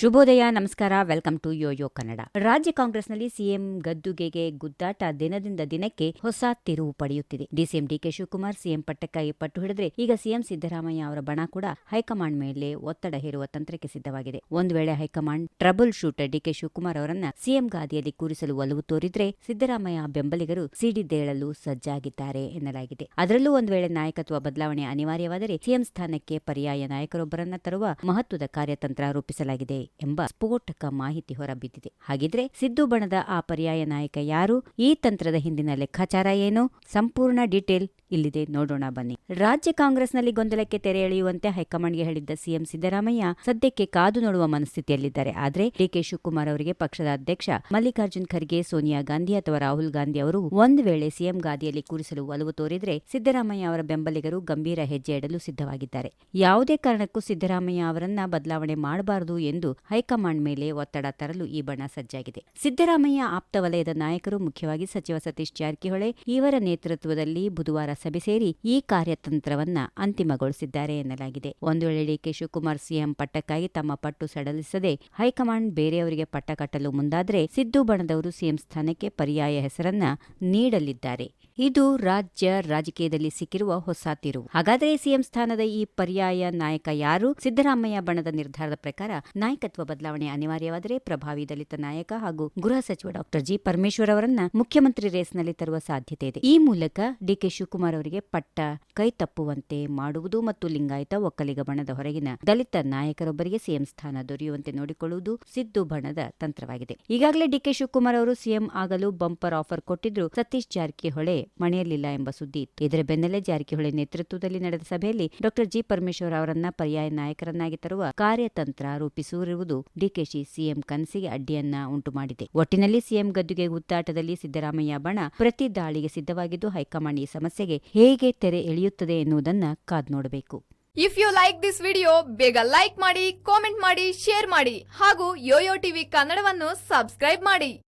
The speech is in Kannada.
ಶುಭೋದಯ, ನಮಸ್ಕಾರ. Welcome to Yoyo Kannada. ರಾಜ್ಯ ಕಾಂಗ್ರೆಸ್ನಲ್ಲಿ ಸಿಎಂ ಗದ್ದುಗೆಗೆ ಗುದ್ದಾಟ ದಿನದಿಂದ ದಿನಕ್ಕೆ ಹೊಸ ತಿರುವು ಪಡೆಯುತ್ತಿದೆ. ಡಿಸಿಎಂ ಡಿಕೆ ಶಿವಕುಮಾರ್, ಸಿಎಂ ಪಟ್ಟಕ್ಕಾಗಿ ಪಟ್ಟು ಹಿಡಿದ್ರೆ ಈಗ ಸಿಎಂ ಸಿದ್ದರಾಮಯ್ಯ ಅವರ ಬಣ ಕೂಡ ಹೈಕಮಾಂಡ್ ಮೇಲೆ ಒತ್ತಡ ಹೇರುವ ತಂತ್ರಕ್ಕೆ ಸಿದ್ಧವಾಗಿದೆ. ಒಂದು ವೇಳೆ high command troubleshooter DK Shivakumar ಅವರನ್ನ ಸಿಎಂ ಗಾದಿಯಲ್ಲಿ ಕೂರಿಸಲು ಒಲವು ತೋರಿದ್ರೆ ಸಿದ್ದರಾಮಯ್ಯ ಬೆಂಬಲಿಗರು ಸಿಡಿದೇಳಲು ಸಜ್ಜಾಗಿದ್ದಾರೆ ಎನ್ನಲಾಗಿದೆ. ಅದರಲ್ಲೂ ಒಂದು ವೇಳೆ ನಾಯಕತ್ವ ಬದಲಾವಣೆ ಅನಿವಾರ್ಯವಾದರೆ ಸಿಎಂ ಸ್ಥಾನಕ್ಕೆ ಪರ್ಯಾಯ ನಾಯಕರೊಬ್ಬರನ್ನ ತರುವ ಮಹತ್ವದ ಕಾರ್ಯತಂತ್ರ ರೂಪಿಸಲಾಗಿದೆ. ಎಂಬ ಸ್ಫೋಟಕ ಮಾಹಿತಿ ಹೊರಬಿದ್ದಿದೆ. ಹಾಗಿದ್ರೆ ಸಿದ್ದು ಬಣದ ಆ ಪರ್ಯಾಯ ನಾಯಕ ಯಾರು? ಈ ತಂತ್ರದ ಹಿಂದಿನ ಲೆಕ್ಕಾಚಾರ ಏನು? ಸಂಪೂರ್ಣ ಡೀಟೇಲ್ ಇಲ್ಲಿದೆ, ನೋಡೋಣ ಬನ್ನಿ. ರಾಜ್ಯ ಕಾಂಗ್ರೆಸ್ನಲ್ಲಿ ಗೊಂದಲಕ್ಕೆ ತೆರೆ ಎಳೆಯುವಂತೆ ಹೈಕಮಾಂಡ್ಗೆ ಹೇಳಿದ್ದ ಸಿಎಂ ಸಿದ್ದರಾಮಯ್ಯ ಸದ್ಯಕ್ಕೆ ಕಾದು ನೋಡುವ ಮನಸ್ಥಿತಿಯಲ್ಲಿದ್ದಾರೆ. ಆದ್ರೆ ಡಿಕೆ ಶಿವಕುಮಾರ್ ಅವರಿಗೆ ಪಕ್ಷದ ಅಧ್ಯಕ್ಷ ಮಲ್ಲಿಕಾರ್ಜುನ್ ಖರ್ಗೆ, ಸೋನಿಯಾ ಗಾಂಧಿ ಅಥವಾ ರಾಹುಲ್ ಗಾಂಧಿ ಅವರು ಒಂದು ವೇಳೆ ಸಿಎಂ ಗಾದಿಯಲ್ಲಿ ಕೂರಿಸಲು ಒಲವು ತೋರಿದರೆ ಸಿದ್ದರಾಮಯ್ಯ ಅವರ ಬೆಂಬಲಿಗರು ಗಂಭೀರ ಹೆಜ್ಜೆ ಇಡಲು ಸಿದ್ಧವಾಗಿದ್ದಾರೆ. ಯಾವುದೇ ಕಾರಣಕ್ಕೂ ಸಿದ್ದರಾಮಯ್ಯ ಅವರನ್ನ ಬದಲಾವಣೆ ಮಾಡಬಾರದು ಎಂದು ಹೈಕಮಾಂಡ್ ಮೇಲೆ ಒತ್ತಡ ತರಲು ಈ ಬಣ ಸಜ್ಜಾಗಿದೆ. ಸಿದ್ದರಾಮಯ್ಯ ಆಪ್ತ ವಲಯದ ನಾಯಕರು, ಮುಖ್ಯವಾಗಿ ಸಚಿವ ಸತೀಶ್ ಜಾರಕಿಹೊಳಿ, ಇವರ ನೇತೃತ್ವದಲ್ಲಿ ಬುಧವಾರ ಸಭೆ ಸೇರಿ ಈ ಕಾರ್ಯತಂತ್ರವನ್ನ ಅಂತಿಮಗೊಳಿಸಿದ್ದಾರೆ ಎನ್ನಲಾಗಿದೆ. ಒಂದು ವೇಳೆ ಡಿಕೆ ಶಿವಕುಮಾರ್ ಸಿಎಂ ಪಟ್ಟಕ್ಕಾಗಿ ತಮ್ಮ ಪಟ್ಟು ಸಡಲಿಸದೆ ಹೈಕಮಾಂಡ್ ಬೇರೆಯವರಿಗೆ ಪಟ್ಟ ಕಟ್ಟಲು ಮುಂದಾದರೆ ಸಿದ್ದು ಬಣದವರು ಸಿಎಂ ಸ್ಥಾನಕ್ಕೆ ಪರ್ಯಾಯ ಹೆಸರನ್ನ ನೀಡಲಿದ್ದಾರೆ. ಇದು ರಾಜ್ಯ ರಾಜಕೀಯದಲ್ಲಿ ಸಿಕ್ಕಿರುವ ಹೊಸ ತಿರುವು. ಹಾಗಾದರೆ ಸಿಎಂ ಸ್ಥಾನದ ಈ ಪರ್ಯಾಯ ನಾಯಕ ಯಾರು? ಸಿದ್ದರಾಮಯ್ಯ ಬಣದ ನಿರ್ಧಾರದ ಪ್ರಕಾರ ನಾಯಕತ್ವ ಬದಲಾವಣೆ ಅನಿವಾರ್ಯವಾದರೆ ಪ್ರಭಾವಿ ದಲಿತ ನಾಯಕ ಹಾಗೂ ಗೃಹ ಸಚಿವ ಡಾಕ್ಟರ್ ಜಿ ಪರಮೇಶ್ವರ್ ಅವರನ್ನ ಮುಖ್ಯಮಂತ್ರಿ ರೇಸ್ನಲ್ಲಿ ತರುವ ಸಾಧ್ಯತೆ ಇದೆ. ಈ ಮೂಲಕ ಡಿಕೆ ಶಿವಕುಮಾರ್ ಅವರಿಗೆ ಪಟ್ಟ ಕೈ ತಪ್ಪುವಂತೆ ಮಾಡುವುದು ಮತ್ತು ಲಿಂಗಾಯತ ಒಕ್ಕಲಿಗ ಬಣದ ಹೊರಗಿನ ದಲಿತ ನಾಯಕರೊಬ್ಬರಿಗೆ ಸಿಎಂ ಸ್ಥಾನ ದೊರೆಯುವಂತೆ ನೋಡಿಕೊಳ್ಳುವುದು ಸಿದ್ದು ಬಣದ ತಂತ್ರವಾಗಿದೆ. ಈಗಾಗಲೇ ಡಿಕೆ ಶಿವಕುಮಾರ್ ಅವರು ಸಿಎಂ ಆಗಲು ಬಂಪರ್ ಆಫರ್ ಕೊಟ್ಟಿದ್ರು ಸತೀಶ್ ಜಾರಕಿಹೊಳಿ ಮಣಿಯಲಿಲ್ಲ ಎಂಬ ಸುದ್ದಿ ಇತ್ತು. ಇದರ ಬೆನ್ನಲ್ಲೇ ಜಾರಕಿಹೊಳಿ ನೇತೃತ್ವದಲ್ಲಿ ನಡೆದ ಸಭೆಯಲ್ಲಿ ಡಾಕ್ಟರ್ ಜಿ ಪರಮೇಶ್ವರ್ ಅವರನ್ನ ಪರ್ಯಾಯ ನಾಯಕರನ್ನಾಗಿ ತರುವ ಕಾರ್ಯತಂತ್ರ ರೂಪಿಸಿರುವುದು ಡಿಕೆಶಿ ಸಿಎಂ ಕನಸಿಗೆ ಅಡ್ಡಿಯನ್ನ ಉಂಟು ಮಾಡಿದೆ ಒಟ್ಟಿನಲ್ಲಿ ಸಿಎಂ ಗದ್ದುಗೆ ಗುದ್ದಾಟದಲ್ಲಿ ಸಿದ್ದರಾಮಯ್ಯ ಬಣ ಪ್ರತಿ ದಾಳಿಗೆ ಸಿದ್ಧವಾಗಿದ್ದು ಹೈಕಮಾಂಡ್ ಈ ಸಮಸ್ಯೆಗೆ ಹೇಗೆ ತೆರೆ ಎಳೆಯುತ್ತದೆ ಎನ್ನುವುದನ್ನ ಕಾದ್ ನೋಡಬೇಕು. If you like this video ಬೇಗ ಲೈಕ್ ಮಾಡಿ ಕಾಮೆಂಟ್ ಮಾಡಿ ಶೇರ್ ಮಾಡಿ ಹಾಗೂ ಯೋಯೋ ಟಿವಿ ಕನ್ನಡವನ್ನು ಸಬ್ಸ್ಕ್ರೈಬ್ ಮಾಡಿ.